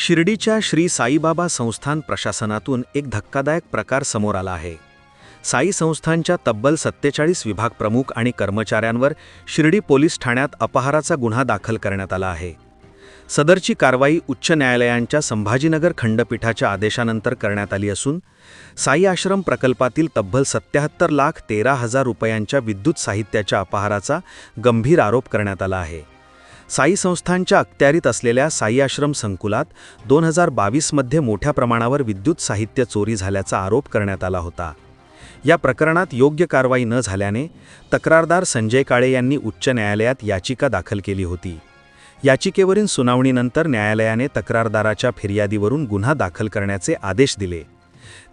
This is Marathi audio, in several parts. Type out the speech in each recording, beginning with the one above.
शिर्डीच्या श्री साईबाबा संस्थान प्रशासनातून एक धक्कादायक प्रकार समोर आला आहे. साई संस्थानच्या तब्बल सत्तेचाळीस विभाग प्रमुख आणि कर्मचाऱ्यांवर शिर्डी पोलीस ठाण्यात अपहाराचा गुन्हा दाखल करण्यात आला आहे. सदरची कारवाई उच्च न्यायालयांच्या संभाजीनगर खंडपीठाच्या आदेशानंतर करण्यात आली असून साई आश्रम प्रकल्पातील तब्बल सत्याहत्तर लाख तेरा हजार रुपयांच्या विद्युत साहित्याच्या अपहाराचा गंभीर आरोप करण्यात आला आहे. साई संस्थांच्या अखत्यारीत असलेल्या साई आश्रम संकुलात दोन हजार बावीसमध्ये मोठ्या प्रमाणावर विद्युत साहित्य चोरी झाल्याचा आरोप करण्यात आला होता. या प्रकरणात योग्य कारवाई न झाल्याने तक्रारदार संजय काळे यांनी उच्च न्यायालयात याचिका दाखल केली होती. याचिकेवरील सुनावणीनंतर न्यायालयाने तक्रारदाराच्या फिर्यादीवरून गुन्हा दाखल करण्याचे आदेश दिले.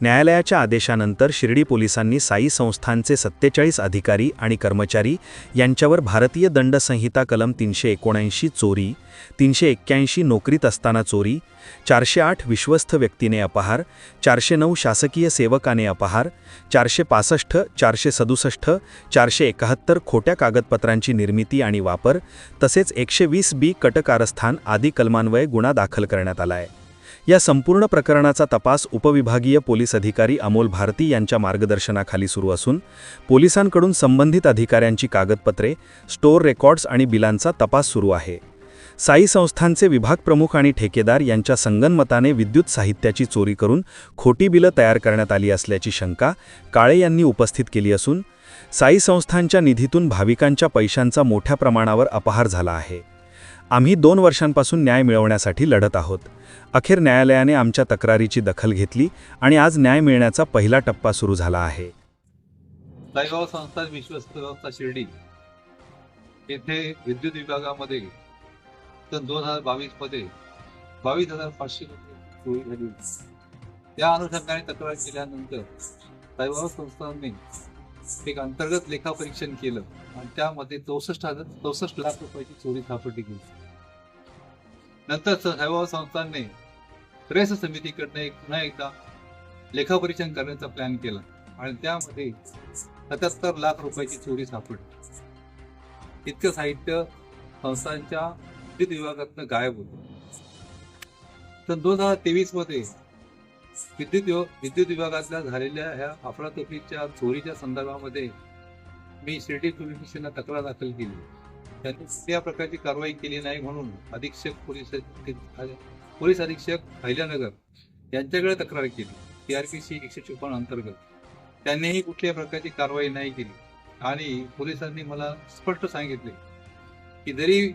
न्यायालयाच्या आदेशानंतर शिर्डी पोलिसांनी साई संस्थांचे सत्तेचाळीस अधिकारी आणि कर्मचारी यांच्यावर भारतीय दंड संहिता कलम तीनशे एकोणऐंशी चोरी तीनशे एक्क्याऐंशी नोकरीत असताना चोरी चारशे आठ विश्वस्त व्यक्तीने अपहार चारशे नऊ शासकीय सेवकाने अपहार चारशे पासष्ट चारशे सदुसष्ट चारशे एकाहत्तर खोट्या कागदपत्रांची निर्मिती आणि वापर तसेच एकशे वीस बी कटकारस्थान आदी कलमान्वये गुन्हा दाखल करण्यात आला आहे. या संपूर्ण प्रकरणाचा तपास उपविभागीय पोलीस अधिकारी अमोल भारती यांच्या मार्गदर्शनाखाली सुरू असून पोलिसांकडून संबंधित अधिकाऱ्यांची कागदपत्रे स्टोअर रेकॉर्ड्स आणि बिलांचा तपास सुरू आहे. साई संस्थांचे विभाग प्रमुख आणि ठेकेदार यांच्या संगनमताने विद्युत साहित्याची चोरी करून खोटी बिलं तयार करण्यात आली असल्याची शंका काळे यांनी उपस्थित केली असून साई संस्थांच्या निधीतून भाविकांच्या पैशांचा मोठ्या प्रमाणावर अपहार झाला आहे. आम्ही दोन वर्षांपासून न्याय मिळवण्यासाठी लढत आहोत. अखेर न्यायालयाने आमच्या तक्रारीची दखल घेतली आणि आज न्याय मिळण्याचा पहिला टप्पा सुरू झाला आहे. साईबाबा संस्थान विश्वस्त व्यवस्था शिर्डी येथे विद्युत विभागामध्ये सन दोन हजार बावीसमध्ये बावीस हजार पाचशे चोरी झाली. त्या अनुषंगाने तक्रार केल्यानंतर साईबाबा संस्थांनी एक अंतर्गत लेखापरीक्षण केलं. आणि त्यामध्ये चौसष्ट हजार चौसष्ट लाख रुपयाची चोरी सापडली गेली. नंतर साईबाबा संस्थांनी प्रेस समितीकडनं एक पुन्हा एकदा लेखापरीक्षण करण्याचा प्लॅन केला. आणि त्यामध्ये सत्याहत्तर लाख रुपयाची चोरी सापडली इतकं साहित्य संस्थांच्या विद्युत विभागातनं गायब होतं. तर दोन हजार तेवीसमध्ये विद्युत विद्युत विभागातल्या झालेल्या ह्या अफरातफरीच्या चोरीच्या संदर्भामध्ये मी शिर्डी पोलीस स्टेशनला तक्रार दाखल केली. त्यांनी त्या प्रकारची कारवाई केली नाही म्हणून अधीक्षक पोलीस पोलीस अधीक्षक हैल्यानगर यांच्याकडे तक्रार केली टी आर पी सी एकशे चोपन्न अंतर्गत. त्यांनीही कुठल्याही प्रकारची कारवाई नाही केली. आणि पोलिसांनी मला स्पष्ट सांगितले की जरी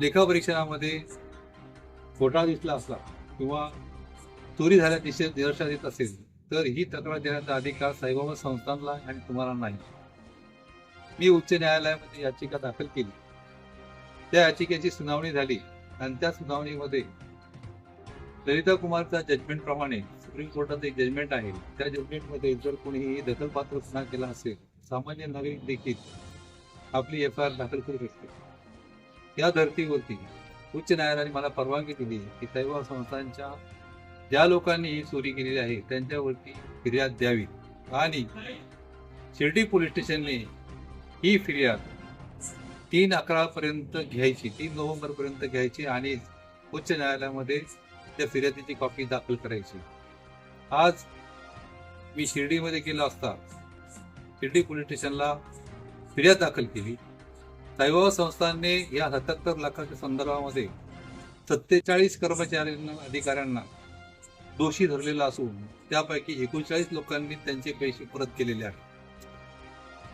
लेखापरीक्षणामध्ये घोटाळा दिसला असला किंवा चोरी झाल्या दिशे निदर्शनात येत असेल तर ही तक्रार देण्याचा अधिकार साईबाबा संस्थानला आणि तुम्हाला नाही. मी उच्च न्यायालयामध्ये याचिका दाखल केली. त्या याचिकेची सुनावणी झाली आणि त्या सुनावणीमध्ये ललिता कुमारच्या जजमेंट प्रमाणे सुप्रीम कोर्टात एक जजमेंट आहे. त्या जजमेंटमध्ये जर कोणीही दखलपात्र गुन्हा केला असेल सामान्य नागरिक देखील आपली एफ आय आर दाखल करू शकते या धर्तीवरती उच्च न्यायालयाने मला परवानगी दिली की सैव संस्थांच्या ज्या लोकांनी ही चोरी केलेली आहे त्यांच्यावरती फिर्याद द्यावी. आणि शिर्डी पोलीस स्टेशनने ही फिर्याद तीन अकरा पर्यंत घ्यायची तीन नोव्हेंबर पर्यंत घ्यायची आणि उच्च न्यायालयामध्ये त्या फिर्यादीची कॉपी दाखल करायची. आज मी शिर्डीमध्ये गेलो असता शिर्डी पोलीस स्टेशनला फिर्याद दाखल केली. साईबाबा संस्थांनी या सत्याहत्तर लाखाच्या संदर्भामध्ये सत्तेचाळीस कर्मचाऱ्यांना अधिकाऱ्यांना दोषी धरलेला असून त्यापैकी एकोणचाळीस लोकांनी त्यांचे पैसे परत केलेले आहेत.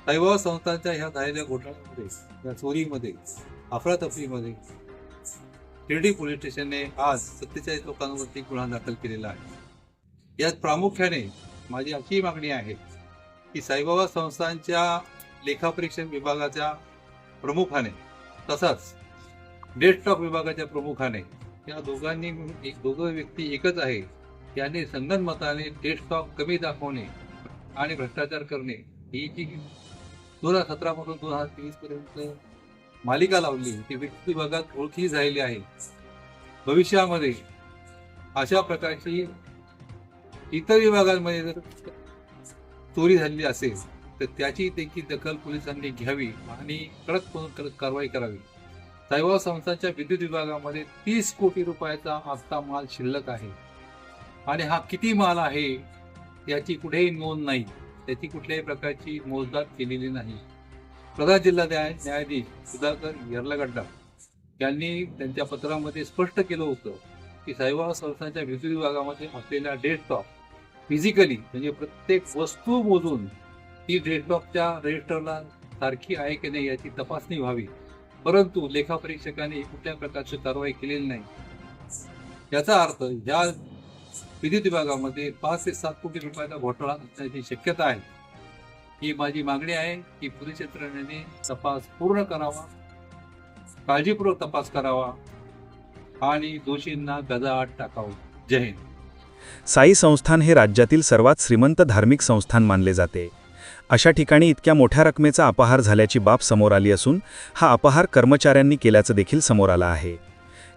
साईबाबा संस्थांच्या ह्या झालेल्या घोटाळ्यामध्ये या चोरीमध्ये अफरातफरीमध्ये शिर्डी पोलीस स्टेशनने आज सत्तेचाळीस लोकांवरती गुन्हा दाखल केलेला आहे. यात प्रामुख्याने माझी अशी मागणी आहे की साईबाबा संस्थांच्या लेखापरीक्षण विभागाच्या प्रमुखाने तसाच डेस्कटॉप विभागाच्या प्रमुखाने या दोघांनी एक दोघं व्यक्ती एकच आहे यांनी संगनमताने डेस्कटॉप कमी दाखवणे आणि भ्रष्टाचार करणे ही जी दोन हजार सतरापासून दोन हजार तेवीस पर्यंत मालिका लावली ती वित्त विभागात ओळखी झालेली आहे. भविष्यामध्ये अशा प्रकारची इतर विभागांमध्ये जर चोरी झालेली असेल तर त्याची देखील दखल पोलिसांनी घ्यावी आणि कडक कडक कारवाई करावी. साईबाबा संस्थांच्या विद्युत विभागामध्ये तीस कोटी रुपयाचा आजचा माल शिल्लक आहे. आणि हा किती माल आहे याची कुठेही नोंद नाही. त्याची कुठल्याही प्रकारची मोजदाद केलेली नाही. प्रधान जिल्हा न्याय न्यायाधीश सुधाकर यर्लगड्डा यांनी त्यांच्या पत्रामध्ये स्पष्ट केलं होतं की साईबाबा संस्थांच्या विद्युत विभागामध्ये असलेला डेस्कटॉप फिजिकली म्हणजे प्रत्येक वस्तू मोजून ती डेस्कटॉपच्या रजिस्टरला सारखी आहे की नाही याची तपासणी व्हावी. परंतु लेखापरीक्षकाने कुठल्या प्रकारची कारवाई केलेली नाही. याचा अर्थ या विद्युत विभागामध्ये पाच ते सात कोटी रुपयाचा घोटाळा असण्याची शक्यता आहे. ही माझी मागणी आहे की पोलीस यंत्रणेने तपास पूर्ण करावा काळजीपूर्वक तपास करावा आणि दोषींना गजाआड टाकावं. जय हिंद. साई संस्थान हे राज्यातील सर्वात श्रीमंत धार्मिक संस्थान मानले जाते. अशा ठिकाणी इतक्या मोठ्या रकमेचा अपहार झाल्याची बाब समोर आली असून हा अपहार कर्मचाऱ्यांनी केल्याचं देखील समोर आलं आहे.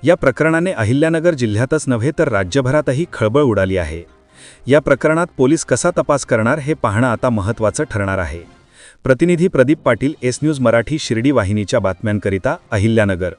या प्रकरणाने अहिल्यानगर जिल्ह्यातच नव्हे तर राज्यभरातही खळबळ उडाली आहे. या प्रकरणात पोलीस कसा तपास करणार हे पाहणं आता महत्त्वाचं ठरणार आहे. प्रतिनिधी प्रदीप पाटील एस न्यूज मराठी शिर्डी वाहिनीच्या बातम्यांकरिता अहिल्यानगर.